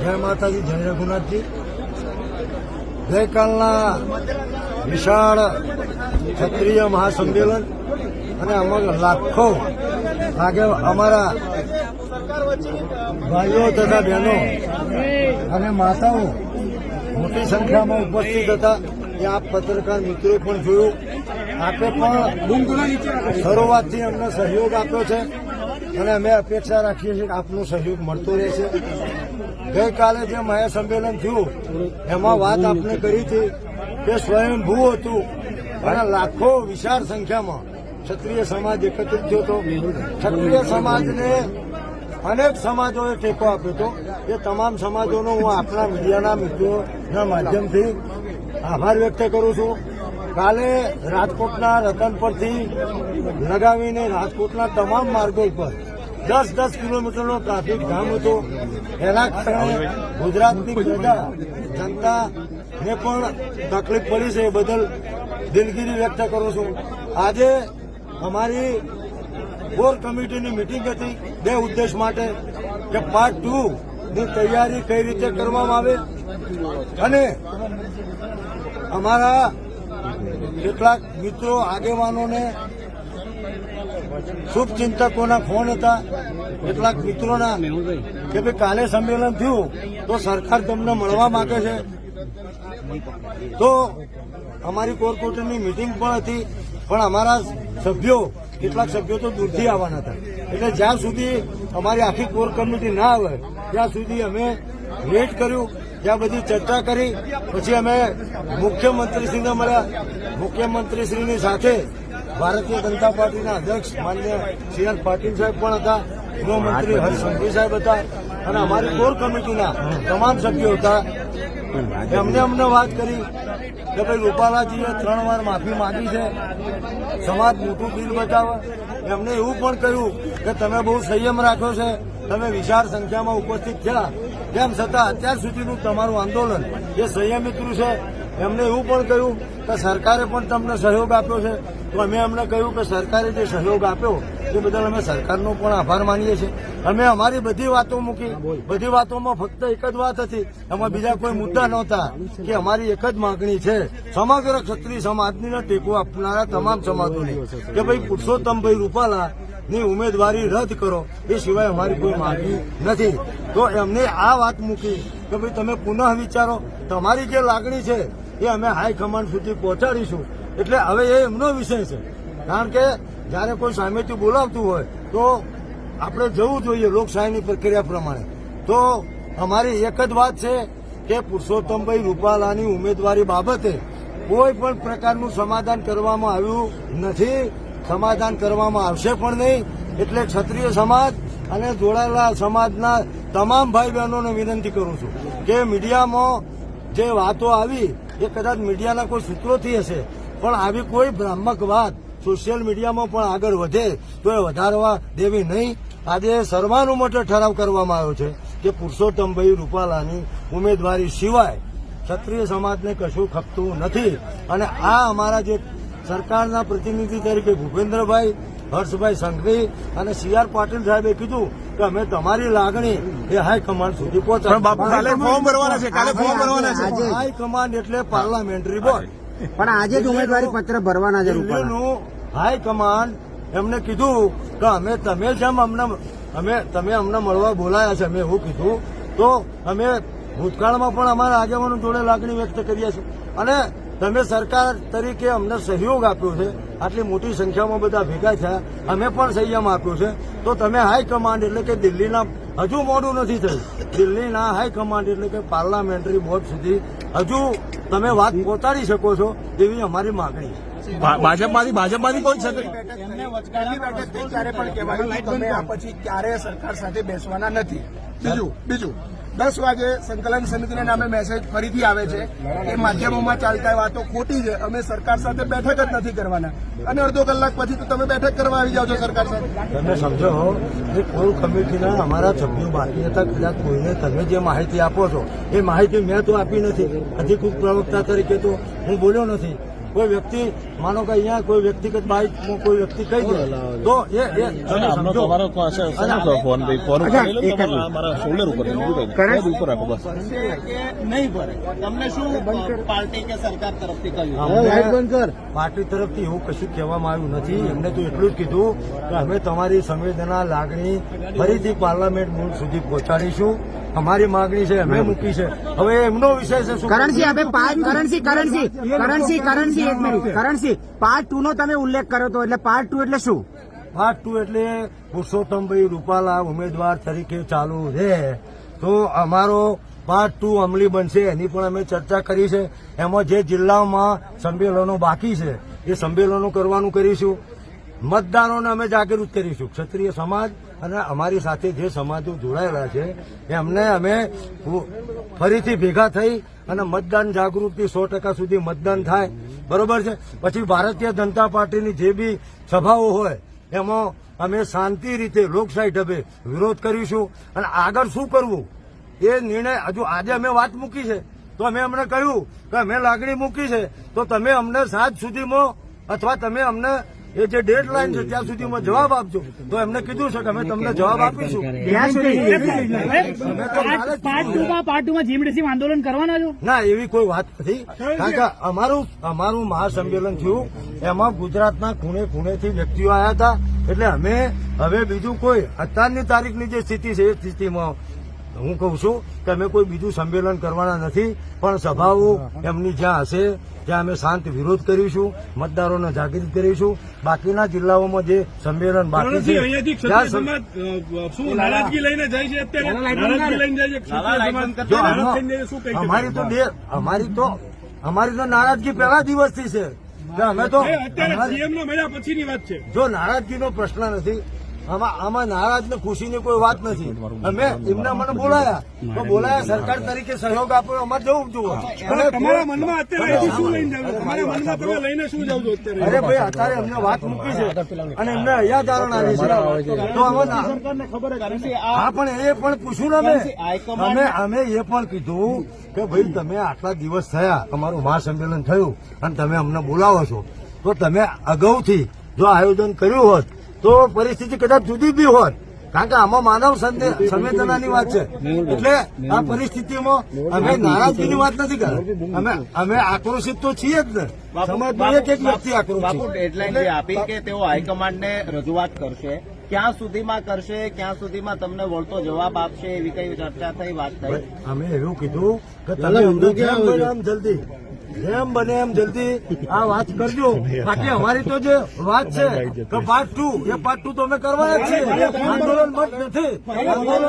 જય માતાજી, જય રઘુનાથજી. ગઈકાલના વિશાળ ક્ષત્રિય મહાસંમેલન અને અમારા લાખો આગે અમારા ભાઈઓ તથા બહેનો અને માતાઓ મોટી સંખ્યામાં ઉપસ્થિત હતા. એ આપ પત્રકાર મિત્રો પણ જોયું. આપે પણ શરૂઆતથી અમને સહયોગ આપ્યો છે. અને અમે અપેક્ષા રાખીએ છીએ કે આપનો સહયોગ મળતો રહેશે. ગઈકાલે જે મહાસંમેલન થયું, એમાં વાત આપણે કરી હતી કે સ્વયંભૂ હતું અને લાખો વિશાળ સંખ્યામાં ક્ષત્રિય સમાજ એકત્રિત થયો હતો. ક્ષત્રિય સમાજને અનેક સમાજોએ ટેકો આપ્યો હતો. એ તમામ સમાજોનો હું આપણા મીડિયાના મિત્રોના માધ્યમથી આભાર વ્યક્ત કરું છું. કાલે રાજકોટના રતન પરથી લગાવીને રાજકોટના તમામ માર્ગો ઉપર દસ દસ કિલોમીટરનો ટ્રાફિક જામ હતો. એના કારણે ગુજરાતની પ્રજા જનતાને પણ તકલીફ પડી છે એ બદલ દિલગીરી વ્યક્ત કરું છું. આજે અમારી કોર કમિટીની મિટિંગ હતી બે ઉદ્દેશ માટે કે પાર્ટ ટુ ની તૈયારી કઈ રીતે કરવામાં આવે અને અમારા કેટલાક મિત્રો, આગેવાનોને શુભચિંતકોના ફોન હતા. કેટલાક મિત્રોના કે ભાઈ, કાલે સંમેલન થયું, તો સરકાર તમને મળવા માંગે છે. તો અમારી કોર્પોરેટરની મિટિંગ પણ હતી, પણ અમારા સભ્યો, કેટલાક સભ્યો તો દૂરથી આવવાના હતા. એટલે જ્યાં સુધી અમારી આખી કોર કમિટી ના આવે, ત્યાં સુધી અમે વેટ કર્યું. ત્યાં બધી ચર્ચા કરી. પછી અમે મુખ્યમંત્રીશ્રીને મળ્યા. મુખ્યમંત્રીશ્રીની સાથે ભારતીય જનતા પાર્ટીના અધ્યક્ષ માન્ય સી આર પાટીલ સાહેબ પણ હતા ગૃહમંત્રી હર્ષ સંઘવી સાહેબ હતા અને અમારી કોર કમિટીના તમામ સભ્યો હતા. એમને અમને વાત કરી કે ભાઈ રૂપાલાજીએ ત્રણ વાર માફી માંગી છે. સમાજ મોટું બિલ બતાવે એમને એવું પણ કહ્યું કે તમે બહુ સંયમ રાખ્યો છે. તમે વિશાળ સંખ્યામાં ઉપસ્થિત થયા. તેમ છતાં અત્યાર સુધીનું તમારું આંદોલન, જે સંયમિત છે, એમને એવું પણ કહ્યું કે સરકારે પણ તમને સહયોગ આપ્યો છે. તો અમે એમને કહ્યું કે સરકારે જે સહયોગ આપ્યો તે બદલ અમે સરકારનો પણ આભાર માનીએ છીએ. અમે અમારી બધી વાતો મૂકી, બધી વાતોમાં ફક્ત એક જ વાત હતી. એમાં બીજા કોઈ મુદ્દા નહોતા કે અમારી એક જ માંગણી છે. સમગ્ર ક્ષત્રિય સમાજની ટેકો આપનારા તમામ સમાજોની કે ભાઈ પુરુષોત્તમભાઈ રૂપાલા ની ઉમેદવારી રદ કરો. એ સિવાય અમારી કોઈ માંગણી નથી. તો એમને આ વાત મૂકી કે ભાઈ તમે પુનઃ વિચારો. તમારી જે લાગણી છે એ અમે હાઈકમાન્ડ સુધી પહોંચાડીશું. એટલે હવે એ એમનો વિષય છે. કારણ કે જ્યારે કોઈ સામેથી બોલાવતું હોય, તો આપણે જવું જોઈએ લોકશાહીની પ્રક્રિયા પ્રમાણે. તો અમારી એક જ વાત છે કે પુરુષોત્તમભાઈ રૂપાલાની ઉમેદવારી બાબતે કોઈ પણ પ્રકારનું સમાધાન કરવામાં આવ્યું નથી. સમાધાન કરવામાં આવશે પણ નહીં, એટલે ક્ષત્રિય સમાજ અને જોડાયેલા સમાજના તમામ ભાઈ બહેનોને વિનંતી કરું છું કે મીડિયામાં જે વાતો આવી, એ કદાચ મીડિયાના કોઈ સૂત્રોથી હશે, પણ આવી કોઈ ભ્રામક વાત સોશિયલ મીડિયામાં પણ આગળ વધે, તો એ વધારવા દેવી નહીં. આજે સર્વાનુમતે ઠરાવ કરવામાં આવ્યો છે કે પુરુષોત્તમભાઈ રૂપાલાની ઉમેદવારી સિવાય ક્ષત્રિય સમાજને કશું ખપતું નથી. અને આ અમારા જે સરકારના પ્રતિનિધિ તરીકે ભૂપેન્દ્રભાઈ હર્ષભાઈ સંઘવી અને સી આર પાટીલ સાહેબે કીધું કે અમે તમારી લાગણી એ હાઈકમાન્ડ સુધી પણ બાપુ કાલે ફોર્મ ભરવાના છે કાલે ફોર્મ ભરવાના છે. આજે. હાઈકમાન્ડ એટલે પાર્લામેન્ટરી બોર્ડ. પણ આજે જ ઉમેદવારી પત્ર ભરવાના છે દિલ્હીનું હાઈકમાન્ડ એમને કીધું કે અમે તમે જેમ અમને અમે તમે અમને મળવા બોલાયા છે અમે એવું કીધું તો અમે ભૂતકાળમાં પણ અમારા આગેવાનો જોડે લાગણી વ્યક્ત કરીએ છીએ અને તમે સરકાર તરીકે અમને સહયોગ આપ્યો છે. આટલી મોટી સંખ્યામાં બધા ભેગા થયા. અમે પણ સંયમ આપ્યો છે. તો તમે હાઈકમાન્ડ એટલે કે દિલ્હીના હજુ મોડું નથી થયું. દિલ્હીના હાઈકમાન્ડ એટલે કે પાર્લામેન્ટરી બોર્ડ સુધી હજુ તમે વાત પહોંચાડી શકો છો એવી અમારી માગણી છે. ભાજપમાંથી ભાજપમાંથી કોઈ છે બેઠક ત્યારે પણ કહેવાયું તમે આ પછી ક્યારે સરકાર સાથે બેસવાના નથી? બીજું બીજું. દસ વાગે સંકલન સમિતિના નામે મેસેજ ફરીથી આવે છે કે માધ્યમોમાં ચાલતા વાતો ખોટી છે. અમે સરકાર સાથે બેઠક જ નથી કરવાના. અને અડધો કલાક પછી તો તમે બેઠક કરવા આવી જાઓ છો સરકાર સાથે. તમે સમજો કે કોઈ કમિટીના અમારા સભ્યો બાકી હતા, કદાચ કોઈને તમે જે માહિતી આપો છો, એ માહિતી મેં તો આપી નથી. અધિકૃત પ્રવક્તા તરીકે તો હું બોલ્યો નથી. કોઈ વ્યક્તિ માનો કે અહીંયા કોઈ વ્યક્તિગત બાઇકમાં કોઈ વ્યક્તિ કહી દે તો એ એ તમે તમારો ફોન ફોન મારા શોલ્ડર ઉપર કરે? ઉપર રાખો બસ. નહીં ભરે. તમને શું પાર્ટી કે સરકાર તરફથી કહ્યું? અમને પાર્ટી તરફથી એવું કશું કહેવામાં આવ્યું નથી. એમને તો એટલું જ કીધું કે અમે તમારી સંવેદના લાગણી ફરીથી પાર્લામેન્ટ મૂળ સુધી પહોંચાડીશું. અમારી માંગણી છે અમે મૂકી છે. હવે એમનો વિષય છે શું? હવે પાર્ટ કરણસિંહ કરણસિંહ કરણસિંહ એક મિનિટ કરણસિંહ પાર્ટ ટુ નો તમે ઉલ્લેખ કર્યો હતો એટલે પાર્ટ ટુ એટલે શું? પાર્ટ ટુ એટલે પુરુષોત્તમભાઈ રૂપાલા ઉમેદવાર તરીકે ચાલુ છે. તો અમારો પાર્ટ ટુ અમલી બનશે એની પણ અમે ચર્ચા કરી છે. એમાં જે જિલ્લાઓમાં સંમેલનો બાકી છે એ સંમેલનો કરવાનું કરીશું. મતદારોને અમે જાગૃત કરીશું. ક્ષત્રિય સમાજ અને અમારી સાથે જે સમાજો જોડાયેલા છે, એમને અમે ફરીથી ભેગા થઈ અને મતદાન જાગૃતિ સો ટકા સુધી મતદાન થાય. બરોબર છે? પછી ભારતીય જનતા પાર્ટીની જે બી સભાઓ હોય, એમાં અમે શાંતિ રીતે લોકશાહી ઢબે વિરોધ કરીશું. અને આગળ શું કરવું? એ નિર્ણય હજુ આજે અમે વાત મૂકી છે. તો અમે અમને કહ્યું કે અમે લાગણી મૂકી છે. તો તમે અમને સાંજ સુધીમાં અથવા તમે અમને એ જે ડેડ લાઈન છે ત્યાં સુધીમાં જવાબ આપજો. તો એમને કીધું છે કે અમે તમને જવાબ આપીશું. ત્યાં સુધી આંદોલન કરવાના છો? ના એવી કોઈ વાત નથી. કારણ કે અમારું અમારું મહાસંમેલન થયું. એમાં ગુજરાતના ખૂણે ખૂણેથી વ્યક્તિઓ આવ્યા હતા. એટલે અમે હવે બીજું કોઈ. અત્યારની તારીખની જે સ્થિતિ છે એ સ્થિતિમાં હું કહું છું કે અમે કોઈ બીજું સંમેલન કરવાના નથી પણ સભાઓ એમની જ્યાં હશે ત્યાં અમે શાંત વિરોધ કરીશું મતદારોને જાગૃત કરીશું. બાકીના જિલ્લાઓમાં જે સંમેલન બાકી છે? અમારી તો બે અમારી તો અમારી તો નારાજગી પહેલા દિવસથી છે. અમે તો અત્યારે સીએમ નો પછીની વાત છે. જો નારાજગીનો પ્રશ્ન નથી આમાં આમાં નારાજ ને ખુશીની કોઈ વાત નથી. અમે એમના મને બોલાયા. તો બોલાયા સરકાર તરીકે સહયોગ આપ્યો અમારે જવું જોવે તમારા મનમાં અત્યારે શું લઈને તમારા મનમાં તમે લઈને શું જાવ છો અત્યારે? અરે ભાઈ અત્યારે અમને વાત મૂકી છે અને એમને અહીંયા કારણ આવી છે. તો હા પણ એ પણ પૂછ્યું ને અમે. અમે અમે એ પણ કીધું કે ભાઈ તમે આટલા દિવસ થયા અમારું મહાસંમેલન થયું અને તમે અમને બોલાવો છો. તો તમે અગાઉથી જો આયોજન કર્યું હોત તો પરિસ્થિતિ કદાચ જુદી બી હોત. કારણ કે આમાં માનવ સંવેદનાની વાત છે. એટલે આ પરિસ્થિતિમાં અમે નારાજગીની વાત નથી કરતા અમે અમે આક્રોશિત તો છીએ જ ને. સમાજમાં એક એક વ્યક્તિ આક્રોશિત ડેડલાઇન જે આપી કે તેઓ હાઈકમાન્ડને રજૂઆત કરશે ક્યાં સુધીમાં કરશે ક્યાં સુધીમાં તમને વળતો જવાબ આપશે એવી કઈ ચર્ચા થઈ વાત થઈ? અમે એવું કીધું કે તમે જલ્દી? જેમ બને એમ જલ્દી આ વાત કરજો. બાકી અમારી તો જે વાત છે તો પાર્ટ ટુ એ પાર્ટ ટુ તો અમે કરવાના જ છીએ. આંદોલન મત નથી. આંદોલન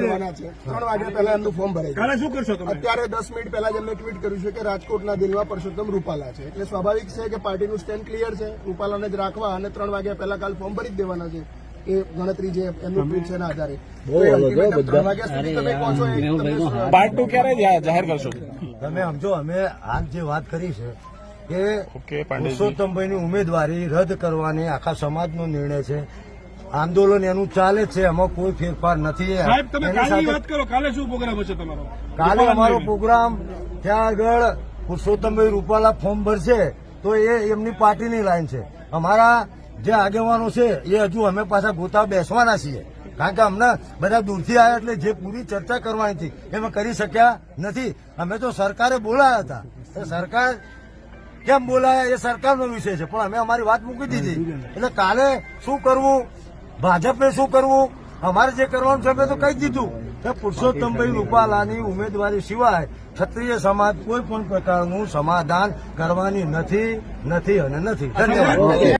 ભરવાના છે ત્રણ વાગ્યા પહેલા એમનું ફોર્મ ભરાય શું કરશો અત્યારે દસ મિનિટ પહેલા જ એમને ટ્વીટ કર્યું છે કે રાજકોટના દિલમાં પરસોત્તમ રૂપાલા છે. એટલે સ્વાભાવિક છે કે પાર્ટીનું સ્ટેન્ડ ક્લિયર છે. રૂપાલાને જ રાખવા અને ત્રણ વાગ્યા પહેલા કાલ ફોર્મ ભરી જ દેવાના છે. એ ગણતરી જે એમનું ટ્વીટ છે એના આધારે. પાર્ટ ટુ ક્યારે જાહેર કરશો? તમે સમજો અમે હાલ જે વાત કરી છે કે. પુરુષોત્તમભાઈની ઉમેદવારી રદ કરવાની આખા સમાજનો નિર્ણય છે. આંદોલન એનું ચાલે જ છે એમાં કોઈ ફેરફાર નથી. સાહેબ તમે એની કાલની સાથે વાત કરો કાલે શું પ્રોગ્રામ હશે તમારો? કાલે અમારો પ્રોગ્રામ ત્યાં આગળ પુરુષોત્તમભાઈ રૂપાલા ફોર્મ ભરશે તો એ એમની પાર્ટીની લાઈન છે. અમારા જે આગેવાનો છે એ હજુ અમે પાછા ગોતા બેસવાના છીએ. કારણ કે અમને બધા દૂરથી આવ્યા એટલે જે પૂરી ચર્ચા કરવાની હતી એ અમે કરી શક્યા નથી. અમે તો સરકારે બોલાયા હતા. સરકાર કેમ બોલાયા? એ સરકારનો વિષય છે. પણ અમે અમારી વાત મૂકી દીધી. એટલે કાલે શું કરવું? ભાજપને શું કરવું? અમારે જે કરવાનું છે, અમે તો કહી દીધું. કે પુરુષોત્તમભાઈ રૂપાલાની ઉમેદવારી સિવાય ક્ષત્રિય સમાજ કોઈ પણ પ્રકારનું સમાધાન કરવાની નથી નથી અને નથી. ધન્યવાદ.